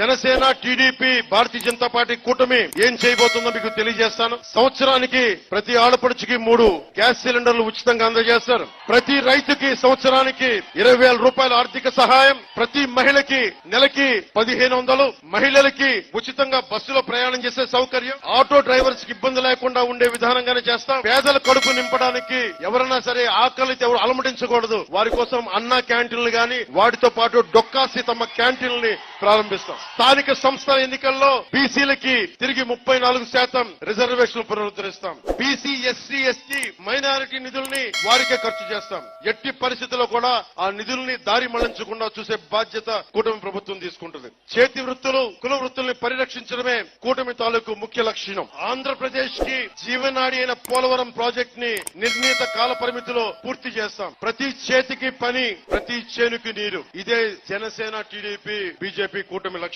Janasena TDP Bharatiya Janata party కూటమి ఏం చేయబోతుందో మీకు తెలియజేస్తాను. సంవత్సరానికి ప్రతి ఆడపడుచుకి మూడు గ్యాస్ సిలిండర్లు ఉచితంగా అందజేస్తారు. ప్రతి రైతుకి సంవత్సరానికి ఇరవై వేల రూపాయల ఆర్థిక సహాయం. ప్రతి మహిళకి నెలకి పదిహేను వందలు. మహిళలకి ఉచితంగా బస్సులో ప్రయాణం చేసే సౌకర్యం. ఆటో డ్రైవర్స్కి ఇబ్బంది లేకుండా ఉండే విధానంగానే చేస్తాం. పేదల కడుపు నింపడానికి ఎవరైనా సరే ఆకలితో ఎవరు అలమటించకూడదు. వారి కోసం అన్నా క్యాంటీన్లు గాని వాటితో పాటు డొక్కా సీతమ్మ క్యాంటీన్లు ప్రారంభిస్తాం. స్థానిక సంస్థల ఎన్నికల్లో బీసీలకి తిరిగి ముప్పై నాలుగు శాతం రిజర్వేషన్లు పునరుద్ధరిస్తాం. బీసీ ఎస్సీ ఎస్టీ మైనారిటీ నిధుల్ని వారికే ఖర్చు చేస్తాం. ఎట్టి పరిస్థితుల్లో కూడా ఆ నిధుల్ని దారి మళ్ళించకుండా చూసే బాధ్యత కూటమి ప్రభుత్వం తీసుకుంటుంది. చేతి వృత్తులు కుల వృత్తుల్ని పరిరక్షించడమే కూటమి తాలూకు ముఖ్య లక్ష్యం ఆంధ్రప్రదేశ్కి జీవనాడి అయిన పోలవరం ప్రాజెక్ట్ని నిర్ణీత కాల పరిమితిలో పూర్తి చేస్తాం. ప్రతి చేతికి పని ప్రతి చేనుకి నీరు. ఇదే జనసేన టీడీపీ బీజేపీ కూటమి లక్ష్యం